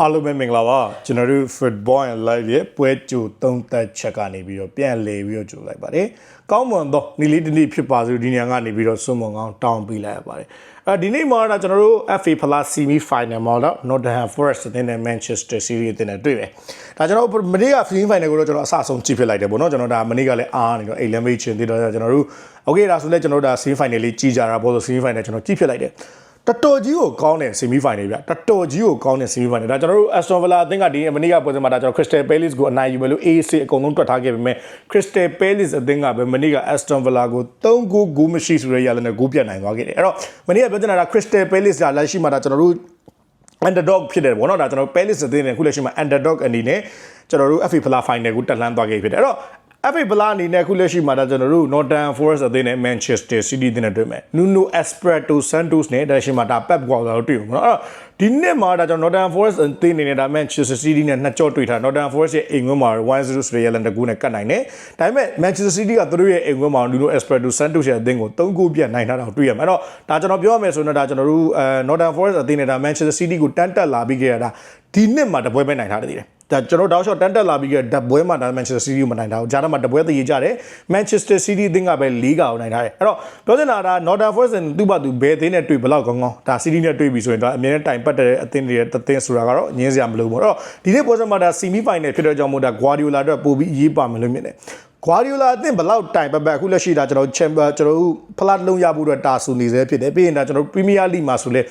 အားလုံးပဲမင်္ဂလာပါကျွန်တော်တို့ Football and Live ရဲ့ပွဲကြိုသုံးသက်ချက်ကနေပြီးတော့ပြန်လည်ပြီးတော့ကြိုလိုက်ပါတယ်ကောင်းမွန်သောနေ့လေးတစ်နေ့ဖြစ်ပါစို့ဒီနေရာကနေပြီးတော့စွန့်မွန်ကောင်းတောင်းပေးလိုက်ရပါတယ်အဲဒီနေ့မှာတော့ကျွန်တော်တို့ FA Plus Semi Final မှာတော့ Nottingham Forest အသင်းနဲ့ Manchester City အသင်းနဲ့တွေ့တယ်ဒါကျွန်တော်တို့မနေ့က Semi Final ကိုတော့ကျွန်တော်အဆအဆုံးကြည့်ဖြစ်လိုက်တယ်ပေါ့နော်ကျွန်တော်ဒါမနေ့ကလည်းအားနေတော့အိမ်လည်းမေးချင်သေးတော့ကျွန်တော်တို့ Okay ဒါဆိုလည်းကျွန်တော်တို့ဒါ Semi Final လေးကြည့်ကြတာပေါ့ဆို Semi Final ကျွန်တော်ကြည့်ဖြစ်လိုက်တယ် တော်တော်ကြီးကိုကောင်းတဲ့ semi final ဗျတော်တော်ကြီးကိုကောင်းတဲ့ semi final ဒါကျွန်တော်တို့ Aston Villa အသင်းကဒီမနေ့ကပွဲစဉ်မှာဒါကျွန်တော် Crystal Palace ကိုအနိုင်ယူမယ်လို့ AC အကုန်လုံးတွက်ထားခဲ့ပေမဲ့ Crystal Palace အသင်းကပဲမနေ့က Aston Villa ကို3ဂိုးဂိုးမရှိဆိုတဲ့ရလနဲ့ဂိုးပြတ်နိုင်သွားခဲ့တယ်အဲ့တော့မနေ့ကပြောချင်တာက Crystal Palace ကလက်ရှိမှာဒါကျွန်တော်တို့ underdog ဖြစ်တယ်ဗောနော်ဒါကျွန်တော် Palace အသင်းနဲ့ခုလက်ရှိမှာ underdog အနေနဲ့ကျွန်တော်တို့ FA Fla Final ကိုတက်လှမ်းသွားခဲ့ဖြစ်တယ်အဲ့တော့ FA Fla အနေနဲ့ခုလက်ရှိမှာဒါကျွန်တော်တို့ Northern Forest အသင်းနဲ့ Manchester City အသင်းနဲ့တွေ့မယ် Nuno Espirito Santos နဲ့ဒါရှိမှာဒါ Pep Guardiola တို့တွေ့မှာနော်အဲ့တော့ဒီနှစ်မှာဒါကျွန်တော် Northern Forest အသင်းအနေနဲ့ဒါ Manchester City နဲ့နှစ်ကြော့တွေ့ထား Northern Forest ရဲ့အိမ်ကွင်းမှာ1-0ဆိုတဲ့ရလန်တကူနဲ့ကတ်နိုင်တယ်ဒါပေမဲ့ Manchester City ကသူတို့ရဲ့အိမ်ကွင်းမှာ Nuno Espirito Santos ရဲ့အသင်းကို3ဂိုးပြတ်နိုင်ထားတာကိုတွေ့ရမှာအဲ့တော့ဒါကျွန်တော်ပြောရမယ်ဆိုရင်တော့ဒါကျွန်တော်တို့အဲ Northern Forest အသင်းနဲ့ဒါ Manchester City ကိုတန်းတက်လာပြီးခဲ့ရတာဒီနှစ်မှာတပွဲပဲနိုင်ထားတယ် ဒါကျွန်တော်တောက်လျှော့တန်းတက်လာပြီးကဓာတ်ပွဲမှာဒါ Manchester City ကိုမနိုင်တာဘူးဂျာတာမှာဓာတ်ပွဲတည်ကြတယ် Manchester City အသင်းကပဲလီဂါကိုနိုင်ထားတယ်အဲ့တော့ပြောချင်တာက Northern Forest သူ့ဘာသူဘယ်အသင်းနဲ့တွေ့ဘယ်လောက်ကောင်းကောင်းဒါ City နဲ့တွေ့ပြီဆိုရင်ဒါအမြဲတမ်းတိုင်ပတ်တဲ့အသင်းတွေရဲ့တသင်းဆိုတာကတော့ညင်းစရာမလိုဘူးအဲ့တော့ဒီနေ့ပွဲစဉ်မှာဒါ semi final ဖြစ်တဲ့ကြောင့်မို့ဒါ Guardiola အတွက်ပို့ပြီးအရေးပါမယ်လို့မြင်တယ် Guardiola အသင်းဘယ်လောက်တိုင်ပတ်ပတ်အခုလက်ရှိဒါကျွန်တော် Champions ကျွန်တော်တို့ဖလားလုံးရဖို့အတွက်တာဆူနေစေဖြစ်တယ်ပြီးရင်ဒါကျွန်တော် Premier League မှာဆိုလဲ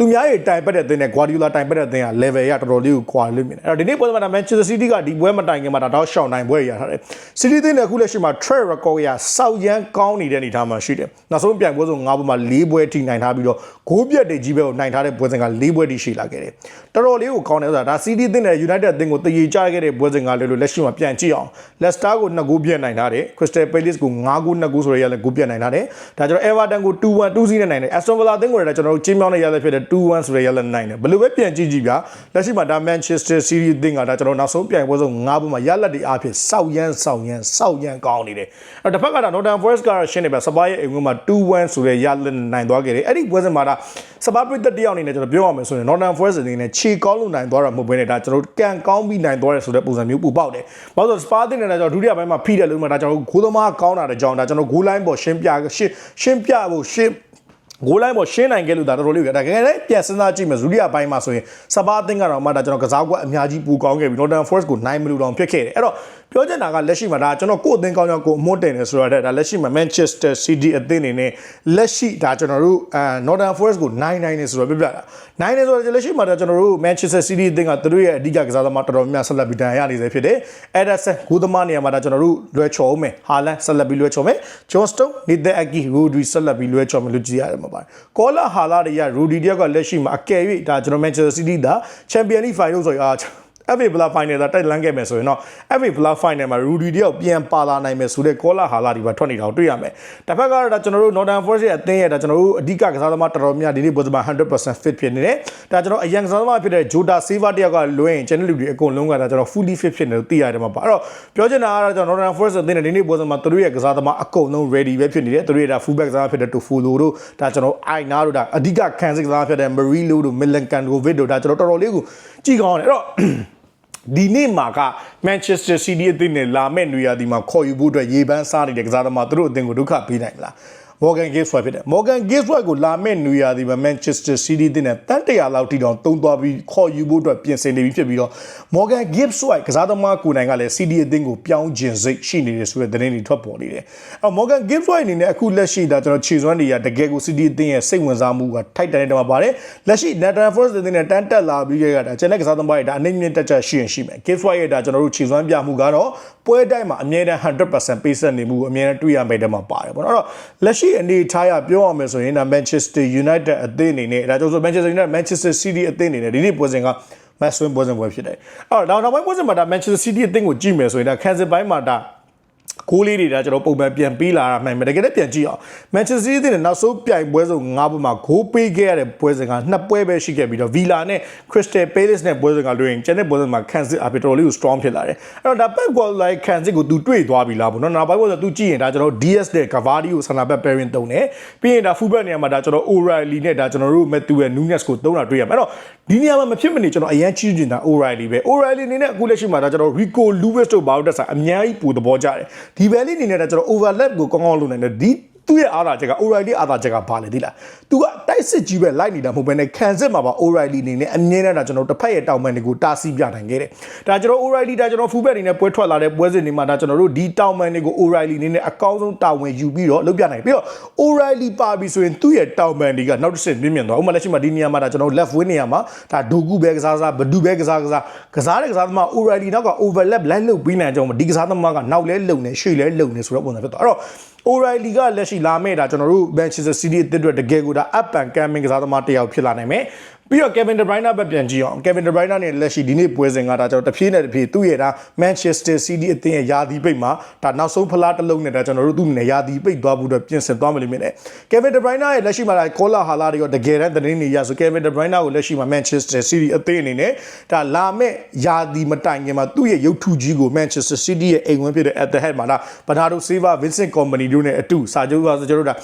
သူများရဲ့တိုင်ပတ်တဲ့အသင်းနဲ့ Guardiola တိုင်ပတ်တဲ့အသင်းက level ရတော်တော်လေးကိုကွာလို့မြင်တယ်အဲ့တော့ဒီနေ့ပွဲမှာဒါ Manchester City ကဒီပွဲမတိုင်ခင်မှာဒါတော့ရှောင်းနိုင်ပွဲရထားတယ် City အသင်းနဲ့အခုလက်ရှိမှာ track record ရစောက်ရမ်းကောင်းနေတဲ့အနေအထားမှာရှိတယ်နောက်ဆုံးပြိုင်ပွဲဆုံး၅ပွဲမှာ၄ပွဲထိနိုင်ထားပြီးတော့ဂိုးပြတ်တွေကြီးပဲကိုနိုင်ထားတဲ့ပွဲစဉ်က၄ပွဲထိရှိလာခဲ့တယ်တော်တော်လေးကိုကောင်းတယ်ဆိုတာဒါ City အသင်းနဲ့ United အသင်းကိုတည်ကြခဲ့တဲ့ပွဲစဉ်ကလည်းလို့လက်ရှိမှာပြန်ကြည့်အောင် Leicester ကို2ဂိုးပြတ်နိုင်ထားတယ် Crystal Palace ကို5ဂိုး2ဂိုးဆိုရရလဲဂိုးပြတ်နိုင်ထားတယ်ဒါကျွန်တော် Everton ကို2-1 2-0နဲ့နိုင်တယ် Aston Villa အသင်းကိုလည်းကျွန်တော်တို့ချင်းမြောင်းနေရလဲဖြစ်တဲ့2-1ဆိုရရလဲနိုင်တယ်ဘယ်လိုပဲပြန်ကြည့်ကြည့်ဗျာလက်ရှိမှာဒါ Manchester City အသင်းကဒါကျွန်တော်နောက်ဆုံးပြိုင်ပွဲဆုံး5ပွဲမှာရလက်တွေအားဖြင့်စောက်ရမ်းစောက်ရမ်းစောက်ရမ်းကောင်းနေတယ်အဲ့တစ်ဖက်ကဒါ Nottingham Forest ကတော့ရှင်းနေပဲစပါးရဲ့အိမ်ကွင်းမှာ2-1ဆိုတဲ့ရလက်နိုင်သွားခဲ့တယ်အဲ့ဒီပွဲစဉ်မှာဒါစပါးပရိသတ်တယောက်အနေနဲ့ကျွန်တော်ပြောရမယ်ဆိုရင် Nottingham Forest အနေနဲ့ခြေကောင်းလို့နိုင်သွားတာမဟုတ်ဘဲနဲ့ဒါကျွန်တော်တို့ကန်ကောင်းပြီးနိုင်သွားတယ်ဆိုတဲ့ပုံစံမျိုးပူပေါက်တယ်ဘာလို့လဲဆိုတော့စပါးတင်နေတာကျွန်တော်ဒုတိယပိုင်းမှာဖိတယ်လို့မှဒါကျွန်တော်တို့ဂိုးသမားကောင်းတာတဲ့ကြောင်းဒါကျွန်တော်ဂိုးလိုင်းပေါ်ရှင်းပြရှင်းရှင်းပြဖို့ရှင်း ဂိုးလိုင်းပေါ်ရှင်းနိုင်ခဲ့လို့ဒါတော်တော်လေးကဒါကယ်လည်းပြန်စဉ်းစားကြည့်မယ်ဇူရီယာပိုင်းမှာဆိုရင်စပါးအသင်းကတော့မှဒါကျွန်တော်ကစားကွက်အများကြီးပူကောင်းခဲ့ပြီး Northern Forest ကိုနိုင်မလို့တောင်ဖြစ်ခဲ့တယ်အဲ့တော့ပြောချင်တာကလက်ရှိမှာဒါကျွန်တော်ကိုယ်အသင်းကောင်းကြောင်းကိုအမွတ်တင်နေဆိုတော့ဒါလက်ရှိမှာ Manchester City အသင်းအနေနဲ့လက်ရှိဒါကျွန်တော်တို့အဲ Northern Forest ကိုနိုင်နိုင်နေဆိုတော့ပြပြတာနိုင်နေဆိုတော့လက်ရှိမှာဒါကျွန်တော်တို့ Manchester City အသင်းကသူတို့ရဲ့အဓိကကစားသမားတော်တော်များများဆက်လက်ပြီးတန်ရနေစေဖြစ်တယ် Ederson ဂိုးသမားနေရာမှာဒါကျွန်တော်တို့လွှဲချော်အောင်မယ် Haaland ဆက်လက်ပြီးလွှဲချော်မယ် John Stones နေတဲ့ Aki Rodri ဆက်လက်ပြီးလွှဲချော်မယ်လို့ကြည့်ရတယ်မှာပါတယ်ကောလာဟာလာတွေက Rodri တယောက်ကလက်ရှိမှာအကယ်၍ဒါကျွန်တော် Manchester City ဒါ Champions League Final ဆိုရအာ FA Black Final ဒါတိုက်လန်းခဲ့မယ်ဆိုရင်တော့ FA Black Final မှာ Rudy တယောက်ပြန်ပါလာနိုင်မယ်ဆိုတဲ့ကောလာဟာလာဒီပါထွက်နေတာကိုတွေ့ရမယ်။တစ်ဖက်ကတော့ဒါကျွန်တော်တို့ Northern Forest ရဲ့အသင်းရဲ့ဒါကျွန်တော်တို့အဓိကကစားသမားတော်တော်များဒီနေ့ပွဲစဉ်မှာ100% fit ဖြစ်နေတယ်။ဒါကျွန်တော်အရန်ကစားသမားဖြစ်တဲ့ Jota Silva တယောက်ကလွှဲရင် channel လူတွေအကုန်လုံးကဒါကျွန်တော် fully fit ဖြစ်နေလို့သိရတယ်မှာပါ။အဲ့တော့ပြောချင်တာကတော့ကျွန်တော် Northern Forest အသင်းနဲ့ဒီနေ့ပွဲစဉ်မှာသူတို့ရဲ့ကစားသမားအကုန်လုံး ready ပဲဖြစ်နေတယ်။သူတို့ရဲ့ဒါ fullback ကစားဖြစ်တဲ့ Tofolo တို့ဒါကျွန်တော် Aina တို့ဒါအဓိကခံစစ်ကစားဖြစ်တဲ့ Marilo တို့ Milan Kandovic တို့ဒါကျွန်တော်တော်တော်လေးကိုကြည့်ကောင်းတယ်။အဲ့တော့ ဒီနေ့မှာက Manchester City အသင်းနဲ့လာမဲ့နေရာဒီမှာခေါ်ယူဖို့အတွက်ရေပန်းစားနေတဲ့ကစားသမားသူတို့အသင်းကိုဒုက္ခပေးနိုင်မလား Morgan Gatesway ဖြစ်တယ် Morgan Gatesway ကိုလာမဲ့နေရာဒီမှာ Manchester City အသင်းနဲ့တန်တရာလောက်ထိတောင်တုံးသွားပြီးခေါ်ယူဖို့အတွက်ပြင်ဆင်နေပြီဖြစ်ပြီးတော့ Morgan Gatesway ကစားသမားကိုယ်တိုင်ကလည်း City အသင်းကိုပြောင်းကျင်စိတ်ရှိနေတယ်ဆိုတဲ့သတင်းတွေထွက်ပေါ်နေတယ်။အော် Morgan Gatesway အနေနဲ့အခုလက်ရှိဒါကျွန်တော်ခြေစွမ်းတွေကတကယ်ကို City အသင်းရဲ့စိတ်ဝင်စားမှုကထိုက်တန်တဲ့တမှာပါတယ်။လက်ရှိ Nathan Forest အသင်းနဲ့တန်းတက်လာပြီးခဲ့တာကျန်တဲ့ကစားသမားတွေဒါအနှိမ့်မြင့်တက်ချက်ရှိရင်ရှိမယ်။ Gatesway ရဲ့ဒါကျွန်တော်တို့ခြေစွမ်းပြမှုကတော့ပွဲတိုင်းမှာအမြဲတမ်း100%ပေးဆက်နေမှုအမြဲတမ်းတွေ့ရမယ်တဲ့မှာပါတယ်ပေါ့နော်။အဲ့တော့လက်ရှိအနေထားရပြောရမယ်ဆိုရင်ဒါ Manchester United အသင်းအနေနဲ့ဒါကြောင့်ဆို Manchester United Manchester City အသင်းအနေနဲ့ဒီနေ့ပွဲစဉ်ကမတ်ဆွင်းပွဲစဉ်ပွဲဖြစ်တယ်။အဲ့တော့နောက်နောက်ပိုင်းပွဲစဉ်မှာဒါ Manchester City အသင်းကိုကြည့်မယ်ဆိုရင်ဒါခံစစ်ပိုင်းမှာဒါ ဂိုးလေးတွေဒါကျွန်တော်ပုံမှန်ပြန်ပေးလာတာမှန်မယ်တကယ်လည်းပြန်ကြည့်အောင် Manchester City နဲ့နောက်ဆုံးပြိုင်ပွဲဆုံး၅ပွဲမှာဂိုးပေးခဲ့ရတဲ့ပွဲစဉ်ကနှစ်ပွဲပဲရှိခဲ့ပြီးတော့ Villa နဲ့ Crystal Palace နဲ့ပွဲစဉ်ကတွေ့ရင်ကျန်တဲ့ပွဲစဉ်မှာခံစစ်အပီတော်လေးကို strong ဖြစ်လာတယ်အဲ့တော့ဒါ Pep Guardiola ခံစစ်ကိုသူတွေ့သွားပြီလားပေါ့နော်နောက်ပိုင်းပွဲဆိုသူကြည့်ရင်ဒါကျွန်တော် DS နဲ့ Cavani ကိုဆန္ဒဘက် pairing တုံးတယ်ပြီးရင်ဒါ fullback နေရာမှာဒါကျွန်တော် O'Reilly နဲ့ဒါကျွန်တော်တို့ Matthew Nunes ကိုတုံးတာတွေ့ရမယ်အဲ့တော့ဒီနေရာမှာမဖြစ်မနေကျွန်တော်အရန်ချီးကျင်တာ O'Reilly ပဲ O'Reilly အနေနဲ့အခုလက်ရှိမှာဒါကျွန်တော် Rico Lewis တို့ဘာလို့တက်ဆိုင်အများကြီးပူသဘောကျတယ်ဒီ value အနေနဲ့ဒါကျွန်တော် overlap ကိုကောင်းကောင်းလုပ်နိုင်တယ်ဒီ သူ့ရဲ့အားသာချက်က O'Reilly အားသာချက်ကဘာလဲသိလား။ तू ကတိုက်စစ်ကြီးပဲလိုက်နေတာမဟုတ်ဘဲနဲ့ခံစစ်မှာပါ O'Reilly အနေနဲ့အမြင်နဲ့ဒါကျွန်တော်တစ်ဖက်ရဲ့တောင်ပန်တွေကိုတားဆီးပြနိုင်ခဲ့တယ်။ဒါကျွန်တော် O'Reilly ဒါကျွန်တော် fullback အနေနဲ့ပွဲထွက်လာတဲ့ပွဲစဉ်တွေမှာဒါကျွန်တော်တို့ဒီတောင်ပန်တွေကို O'Reilly အနေနဲ့အကောင်းဆုံးတာဝန်ယူပြီးတော့လုပ်ပြနိုင်ပြီးတော့ O'Reilly ပါပြီဆိုရင်သူ့ရဲ့တောင်ပန်တွေကနောက်တစ်ဆင့်မြင့်မြင့်သွား။ဥပမာလက်ရှိမှာဒီနေရာမှာဒါကျွန်တော် left wing နေရာမှာဒါဒိုကူပဲကစားစားဘဒူပဲကစားကစားကစားတဲ့ကစားသမား O'Reilly နောက်က overlap လိုက်လုပ်ပြီးနိုင်ကြအောင်ဒီကစားသမားကနောက်လဲလုံနေရှေ့လဲလုံနေဆိုတော့ပုံစံဖြစ်သွား။အဲ့တော့ O'Reilly ကလက်ရှိလာမဲ့ဒါကျွန်တော်တို့ Manchester City အသစ်အတွက်တကယ်ကိုဒါ up and coming ကစားသမားတစ်ယောက်ဖြစ်လာနိုင်မယ် ပြီးတော့ Kevin De Bruyne ဘက်ပြန်ကြည့်အောင် Kevin De Bruyne နဲ့လက်ရှိဒီနေ့ပွဲစဉ်ကဒါကျွန်တော်တစ်ပြေးနဲ့တစ်ပြေးသူ့ရဲ့ဒါ Manchester City အသင်းရဲ့ယာဒီပိတ်မှာဒါနောက်ဆုံးဖလားတစ်လုံးနဲ့ဒါကျွန်တော်တို့သူ့နဲ့ယာဒီပိတ်သွားဖို့အတွက်ပြင်ဆင်သွားမယ်လို့မြင်တယ် Kevin De Bruyne ရဲ့လက်ရှိမှာဒါ Cola Hala တွေရောတကယ်တမ်းသတင်းတွေရဆို Kevin De Bruyne ကိုလက်ရှိမှာ Manchester City အသင်းအနေနဲ့ဒါလာမဲ့ယာဒီမတိုင်ခင်မှာသူ့ရဲ့ရုပ်ထုကြီးကို Manchester City ရဲ့အိမ်ဝင်ဖြစ်တဲ့ at the head မှာဒါ Bernardo Silva Vincent Kompany တို့နဲ့အတူစာချုပ်ကကျွန်တော်တို့ဒါ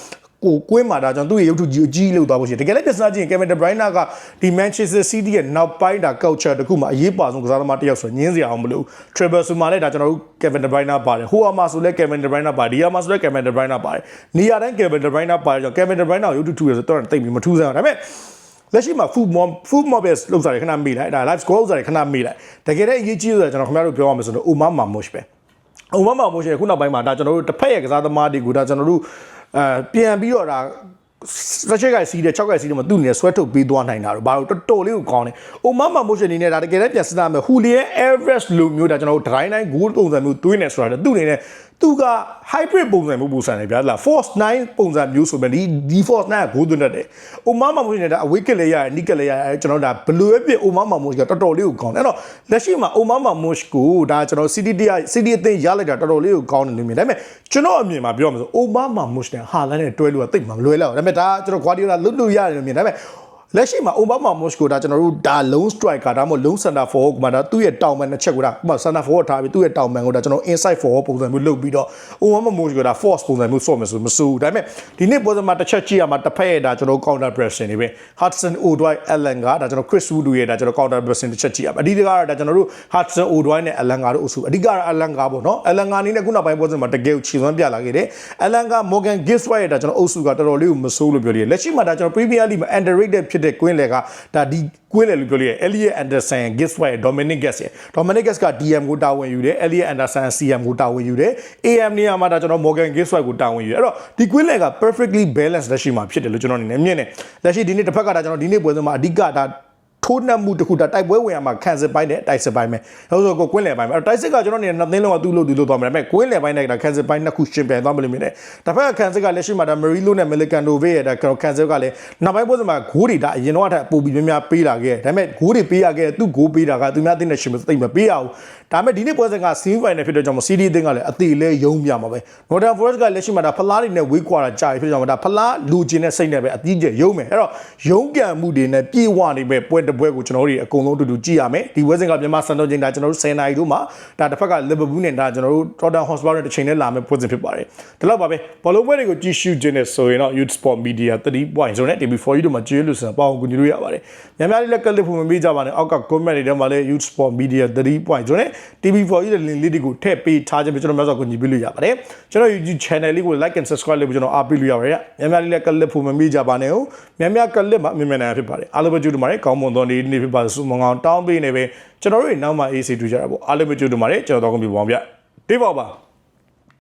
ကိုကွင်းမှာဒါကြောင့်သူ့ရဲ့ရုပ်ထုကြီးအကြီးလို့သွားဖို့ရှိတယ်တကယ်လည်းပြဿနာကြည့်ရင် Kevin De Bruyne ကဒီ Manchester City ရဲ့နောက်ပိုင်းဒါ culture တခုမှာအရေးပါဆုံးကစားသမားတစ်ယောက်ဆိုညင်းစရာအောင်မလို့ Treble ဆိုမှလည်းဒါကျွန်တော်တို့ Kevin De Bruyne ပါတယ်ဟိုအမှာဆိုလည်း Kevin De Bruyne ပါတယ်ဒီအမှာဆိုလည်း Kevin De Bruyne ပါတယ်နေရာတိုင်း Kevin De Bruyne ပါတယ်ကြောင့် Kevin De Bruyne ကိုရုပ်ထုထူရဆိုတော့တိတ်ပြီးမထူးဆန်းအောင်ဒါပေမဲ့လက်ရှိမှာ food mob food mob လောက်စားရခဏမေးလိုက်ဒါ live score စားရခဏမေးလိုက်တကယ်လည်းအရေးကြီးဆိုတာကျွန်တော်ခင်ဗျားတို့ပြောရမယ်ဆိုတော့ Omar Mamush ပဲ။ဥမမမိုးရှိခုနောက်ပိုင်းမှာဒါကျွန်တော်တို့တစ်ဖက်ရဲ့ကစားသမားတွေကိုဒါကျွန်တော်တို့ အဲပြန်ပြီးတော့ဒါစချက်ကစီးတဲ့6ကစီးတဲ့မှာသူ့အနေနဲ့ဆွဲထုတ်ပေးသွားနိုင်တာတော့ဘာလို့တော်တော်လေးကိုကောင်းတယ်။ဥမမမိုးရှိအနေနဲ့ဒါတကယ်လည်းပြန်စဉ်းစားမယ်ဟူလီယန် Everest လိုမျိုးဒါကျွန်တော်တို့ drive 9 goal ပုံစံမျိုးသွင်းနေဆိုတာသူ့အနေနဲ့သူက hybrid ပုံစံမျိုးပုံစံနေဗျာလား force 9ပုံစံမျိုးဆိုပေမဲ့ဒီဒီ force 9ကဂိုးသွင်းတတ်တယ်။ဥမမမိုးရှိနေတာအဝိကလေးရတယ်နိကလေးရတယ်ကျွန်တော်ဒါဘလူးပဲပြဥမမမိုးရှိကတော်တော်လေးကိုကောင်းတယ်။အဲ့တော့လက်ရှိမှာဥမမမိုးရှိကိုဒါကျွန်တော် CD တရား CD အသင်းရလိုက်တာတော်တော်လေးကိုကောင်းတယ်လို့မြင်တယ်။ဒါပေမဲ့ကျွန်တော်အမြင်မှာပြောမှာဆိုဥမမမိုးရှိနဲ့ဟာလန်နဲ့တွဲလို့ကတိတ်မှမလွယ်လောက်။ဒါပေမဲ့ဒါကျွန်တော် Guardiola လွတ်လို့ရတယ်လို့မြင်တယ်။ဒါပေမဲ့ လက်ရှိမှာအိုဘားမာမော့စ်ကိုဒါကျွန်တော်တို့ဒါ lone striker ဒါမှမဟုတ် lone center forward ကမှဒါသူ့ရဲ့တောင်ပန်တစ်ချက်ကိုဒါဥပမာ center forward ထားပြီးသူ့ရဲ့တောင်ပန်ကိုဒါကျွန်တော် inside forward ပုံစံမျိုးလုပ်ပြီးတော့အိုဘားမာမော့စ်ကိုဒါ force ပုံစံမျိုးဆော့မယ်ဆိုမစိုးဘူးဒါပေမဲ့ဒီနေ့ပွဲစဉ်မှာတစ်ချက်ကြည့်ရမှာတစ်ဖက်ရဲ့ဒါကျွန်တော် counter pressing တွေပဲ Hudson Odoi Allen ကဒါကျွန်တော် Chris Wood ရဲ့ဒါကျွန်တော် counter pressing တစ်ချက်ကြည့်ရမှာအဓိကကတော့ဒါကျွန်တော်တို့ Hudson Odoi နဲ့ Allen ကတို့အုပ်စုအဓိကတော့ Allen ကပေါ့နော် Allen ကအနေနဲ့ခုနောက်ပိုင်းပွဲစဉ်မှာတကယ်ကိုခြေစွမ်းပြလာခဲ့တယ် Allen က Morgan Gibbs White ရဲ့ဒါကျွန်တော်အုပ်စုကတော်တော်လေးကိုမစိုးလို့ပြောလို့လက်ရှိမှာဒါကျွန်တော် Premier League မှာ underrated ဖြစ်တဲ့ Queen လေကဒါဒီကွင်းလေလို့ပြောလို့ရ Elliot Anderson Gibbs White Dominic Guest ရ Dominic Guest က DM ကိုတာဝန်ယူတယ် Elliot Anderson CM ကိုတာဝန်ယူတယ် AM နေရာမှာဒါကျွန်တော် Morgan Gibbs White ကိုတာဝန်ယူတယ်အဲ့တော့ဒီကွင်းလေက perfectly balanced လက်ရှိမှာဖြစ်တယ်လို့ကျွန်တော်အနေနဲ့မြင်တယ်လက်ရှိဒီနေ့တစ်ဖက်ကဒါကျွန်တော်ဒီနေ့ပွဲစဉ်မှာအဓိကဒါ ထိုးနှက်မှုတစ်ခုဒါတိုက်ပွဲဝင်ရမှာခံစစ်ပိုင်းနဲ့တိုက်စစ်ပိုင်းပဲဟုတ်ဆိုကိုကွင်းလယ်ပိုင်းပဲတိုက်စစ်ကကျွန်တော်နေနှစ်သိန်းလုံးကသူ့လို့သူ့လို့သွားမယ်ဒါပေမဲ့ကွင်းလယ်ပိုင်းနဲ့ဒါခံစစ်ပိုင်းနှစ်ခုရှင်းပြသွားမလို့မြင်တယ်တစ်ဖက်ကခံစစ်ကလက်ရှိမှာဒါမရီလိုနဲ့မီလီကန်ဒိုဗေးရဲ့ဒါခံစစ်ကလည်းနောက်ပိုင်းပွဲစဉ်မှာဂိုးတွေဒါအရင်တော့ထပ်ပို့ပြီးများများပေးလာခဲ့ဒါပေမဲ့ဂိုးတွေပေးရခဲ့သူ့ဂိုးပေးတာကသူများသိတဲ့ရှင်မသိမပေးရဘူးဒါပေမဲ့ဒီနေ့ပွဲစဉ်ကစီးဖိုင်နယ်ဖြစ်တဲ့ကြောင့်စီးဒီအသင်းကလည်းအသေးလဲယုံပြမှာပဲ Northern Forest ကလက်ရှိမှာဒါဖလားတွေနဲ့ဝေးကွာတာကြာပြီဖြစ်ကြောင့်ဒါဖလားလူချင်းနဲ့စိတ်နဲ့ပဲအတိအကျယုံမယ်အဲ့တော့ယုံကြံမှုတွေနဲ့ပြေဝနေပဲပွဲတစ်ပွဲကိုကျွန်တော်တို့အကုန်လုံးအတူတူကြည့်ရမယ်ဒီပွဲစဉ်ကမြန်မာစံတော်ချိန်ဒါကျွန်တော်တို့10နာရီတို့မှာဒါတစ်ဖက်က Liverpool နဲ့ဒါကျွန်တော်တို့ Tottenham Hotspur နဲ့တစ်ချိန်နဲ့လာမယ့်ပွဲစဉ်ဖြစ်ပါတယ်ဒီလောက်ပါပဲဘောလုံးပွဲတွေကိုကြည့်ရှုခြင်းနဲ့ဆိုရင်တော့ Youth Sport Media 3 point ဆိုနဲ့ TV4 တို့မှာကျေးလို့ဆိုပေါအောင်ကူညီလို့ရပါတယ်များများလေးလက်ကလစ်ဖို့မမေ့ကြပါနဲ့အောက်က comment တွေထဲမှာလည်း Youth Sport Media 3 point ဆိုနဲ့ TV4 ရဲ့ link လေးတွေကိုထည့်ပေးထားခြင်းပဲကျွန်တော်များစွာကူညီပေးလို့ရပါတယ်ကျွန်တော် YouTube channel လေးကို like and subscribe လုပ်ပြီးကျွန်တော်အားပေးလို့ရပါတယ်များများလေးလက်ကလစ်ဖို့မမေ့ကြပါနဲ့ဟုတ်များများကလစ်မှာမြင်မြန်နိုင်ဖြစ်ပါတယ်အားလုံးပဲကြိုးတူပါတယ်ကောင်းမွန်သောနေ့နေ့ဖြစ်ပါစေမင်္ဂလာတောင်းပေးနေပဲကျွန်တော်တို့နောက်မှ AC တူကြတာပေါ့အားလုံးပဲကြိုးတူပါတယ်ကျွန်တော်တော့ကုန်ပြီပေါ့ဗျတေးပါပါ